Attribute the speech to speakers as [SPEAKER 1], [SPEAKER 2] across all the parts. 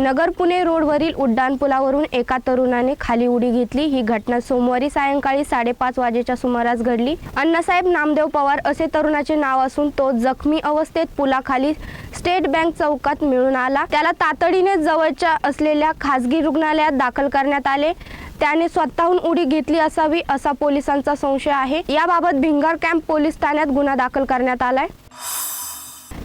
[SPEAKER 1] नगर पुणे रोडवरील उड्डाणपुलावरून एका तरुणाने खाली उडी घेतली. ही घटना सोमवारी सायंकाळी साडेपाच वाजेच्या सुमारास घडली. अण्णासाहेब नामदेव पवार असे तरुणाचे नाव असून तो जखमी अवस्थेत पुलाखाली स्टेट बँक चौकात मिळून आला. त्याला तातडीने जवळच्या असलेल्या खासगी रुग्णालयात दाखल करण्यात आले. त्याने स्वतःहून उडी घेतली असावी असा पोलिसांचा संशय आहे. याबाबत भिंगार कॅम्प पोलीस ठाण्यात गुन्हा दाखल करण्यात आलाय.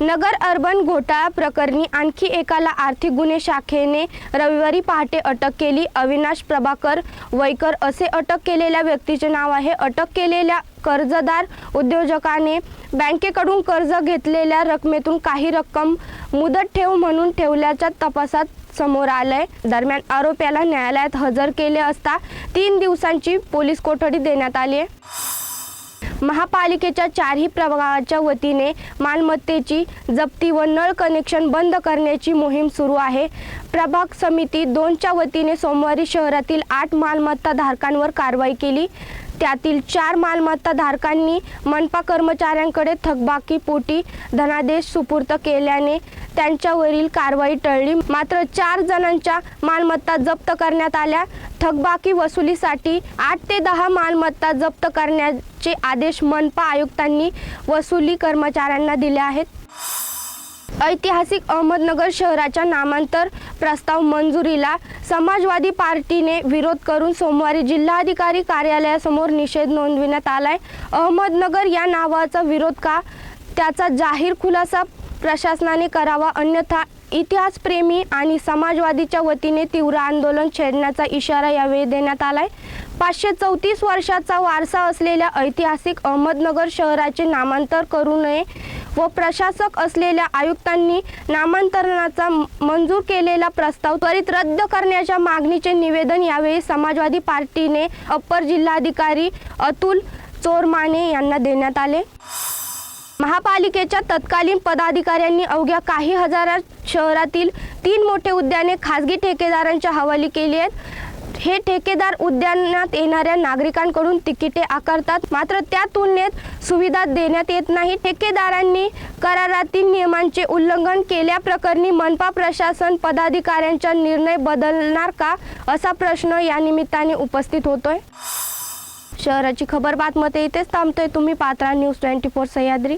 [SPEAKER 1] नगर अर्बन घोटाळा प्रकरणी आणखी एकाला आर्थिक गुन्हे शाखेने रविवारी पहाटे अटक केली. अविनाश प्रभाकर वैकर असे अटक केलेल्या व्यक्तीचे नाव आहे. अटक केलेल्या कर्जदार उद्योजकाने बँकेकडून कर्ज घेतलेल्या रकमेतून काही रक्कम मुदत ठेव म्हणून ठेवल्याच्या तपासात समोर आलंय. दरम्यान आरोप्याला न्यायालयात हजर केले असता तीन दिवसांची पोलीस कोठडी देण्यात आली आहे. महापालिकेच्या चारही प्रभागाच्या वतीने मालमत्तेची जप्ती व नळ कनेक्शन बंद करण्याची मोहीम सुरू आहे. प्रभाग समिती दोनच्या वतीने सोमवारी शहरातील आठ मालमत्ता धारकांवर कारवाई केली. त्यातील चार मालमत्ता धारकांनी मनपा कर्मचाऱ्यांकडे थकबाकी पोटी धनादेश सुपूर्त केल्याने त्यांच्यावरील कारवाई टळली. मात्र चार जणांच्या मालमत्ता जप्त करण्यात आल्या. थकबाकी वसुलीसाठी आठ ते दहा मालमत्ता जप्त करण्याचे आदेश मनपा आयुक्तांनी वसुली कर्मचाऱ्यांना दिले आहेत. ऐतिहासिक अहमदनगर शहराच्या नामांतर प्रस्ताव मंजुरीला समाजवादी पार्टीने विरोध करून सोमवारी जिल्हाधिकारी कार्यालयासमोर निषेध नोंदविण्यात आलाय. अहमदनगर या नावाचा विरोध का? त्याचा जाहीर खुलासा प्रशासनाने करावा. अन्यथा इतिहासप्रेमी आणि समाजवादीच्या वतीने तीव्र आंदोलन छेडण्याचा इशारा यावेळी देण्यात आलाय. पाचशे चौतीस वर्षाचा वारसा असलेल्या ऐतिहासिक अहमदनगर शहराचे नामांतर करू नये व प्रशासक असलेल्या आयुक्तांनी नामांतरणाचा मंजूर केलेला प्रस्ताव त्वरित रद्द करण्याच्या मागणीचे निवेदन यावेळी समाजवादी पार्टीने अप्पर जिल्हाधिकारी अतुल चोरमाने यांना देण्यात आले. महापालिकेच्या तत्कालीन पदाधिकाऱ्यांनी अवघ्या काही हजारात शहरातील तीन मोठे उद्याने खासगी ठेकेदारांच्या हवाली केली आहेत. हे ठेकेदार उद्यानात येणाऱ्या नागरिकांकडून तिकिटे आकारतात. मात्र त्या तुलनेत सुविधा देण्यात येत नाही. ठेकेदारांनी करारातील नियमांचे उल्लंघन केल्याप्रकरणी मनपा प्रशासन पदाधिकाऱ्यांचा निर्णय बदलणार का? असा प्रश्न या निमित्ताने उपस्थित होतोय. शहराची खबर बातमध्ये इथेच थांबतोय तुम्ही. पात्रा न्यूज ट्वेंटी फोर सह्याद्री.